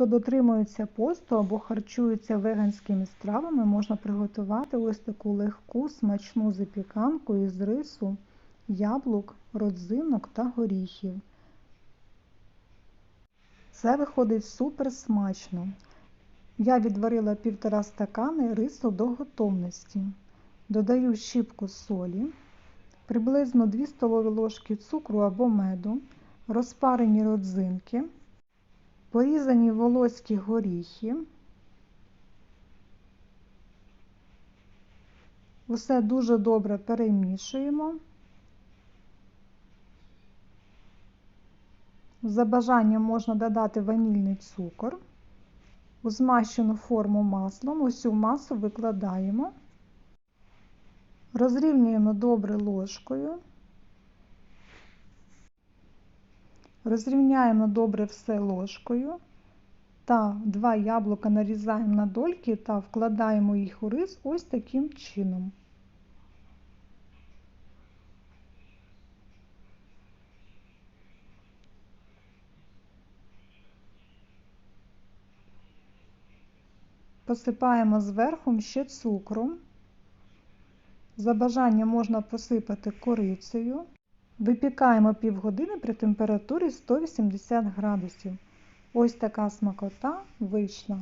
Хто дотримується посту або харчується веганськими стравами, можна приготувати ось таку легку смачну запіканку із рису, яблук, родзинок та горіхів. Це виходить супер смачно. Я відварила півтора стакани рису до готовності. Додаю щіпку солі, приблизно 2 столові ложки цукру або меду, розпарені родзинки, порізані волоські горіхи. Усе дуже добре перемішуємо. За бажанням можна додати ванільний цукор. У змащену форму маслом усю масу викладаємо, розрівнюємо добре ложкою, розрівняємо добре все ложкою та два яблука нарізаємо на дольки та вкладаємо їх у рис ось таким чином. Посипаємо зверху ще цукром. За бажанням можна посипати корицею. Випікаємо півгодини при температурі 180 градусів. Ось така смакота вийшла.